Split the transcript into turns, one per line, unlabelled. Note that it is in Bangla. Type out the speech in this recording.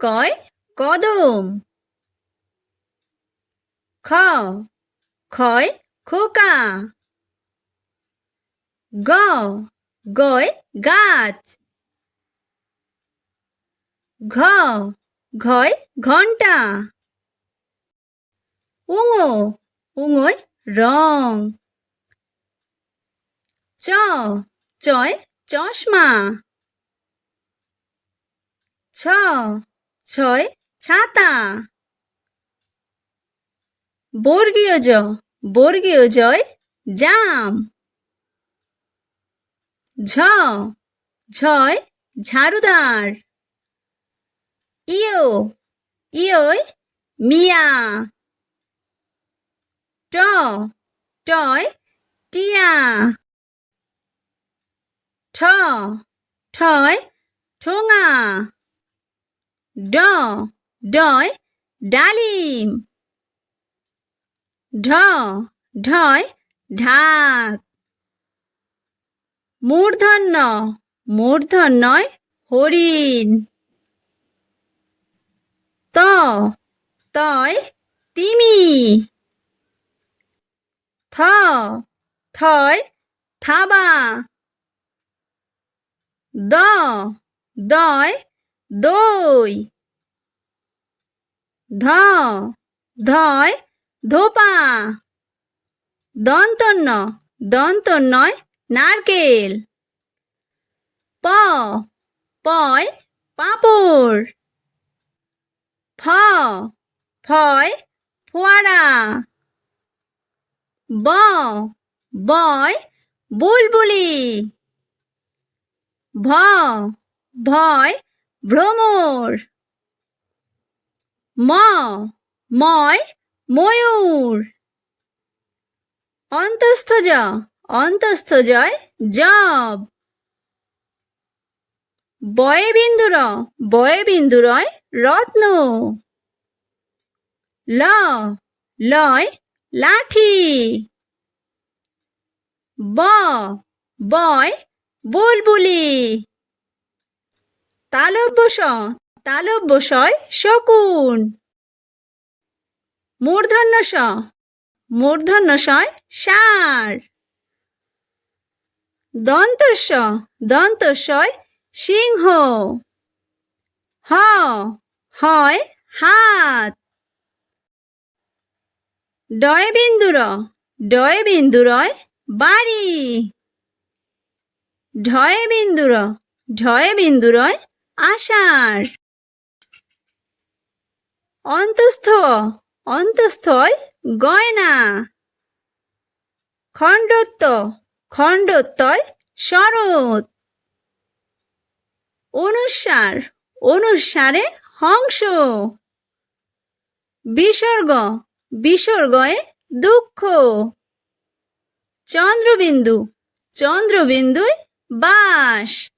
কয়? কদম। খ। খয় খোকা। গ। গয়, গাছ। ঘ। ঘয় ঘণ্টা উঙো, উঙোয়, রং। চ। চয়, চশমা। ছ, ছয় ছাতা বর্গীয় জ, বর্গীয় জয়, জাম। ঝ ঝয় ঝাড়ুদার। ইয়ো ইয়োয় মিয়া। ট, টয়, টিয়া। ঠ, ঠয়, ঠোঙা। ড, ডয়, ডালিম। ঢ, ঢয়, ঢাক। মূর্ধন্য, মূর্ধন্যয়, হরিণ। ত, তয়, তিমি। থ, থয়, থাবা। দ, দয় দই। ধ। ধয়। ধোপা। দন্তন্য। দন্তন্যয় নারকেল। প। পয়। পাঁপড়। ফ। ফয়। ফোয়ারা। ব। বয়। বুলবুলি। ভ। ভয়। ভ্রমর। ম, ময়, ময়ূর। অন্তস্থ জ অন্তস্থ জয় জব। বয়ে বিন্দুর বয়ে বিন্দুরয় রত্ন। ল, লয়, লাঠি। ব, বয়, বুলবুলি। তালব্য স তালব্য শকুন। মূর্ধন্য স মূর্ধন্য সয় ষাঁড়। দন্তস্ব দন্তস্বয় সিংহ। হ, হয় হাত। ডয় বিন্দুর বিন্দুরয় বাড়ি। ঢয় বিন্দুর বিন্দুরয় আষাঢ়। অন্তস্থ অন্তস্থয় গয়না। খণ্ডত্ব খণ্ডত্বয় শরৎ। অনুসার, অনুসারে হংস। বিসর্গ, বিসর্গয়ে দুঃখ। চন্দ্রবিন্দু চন্দ্রবিন্দুয় বাস।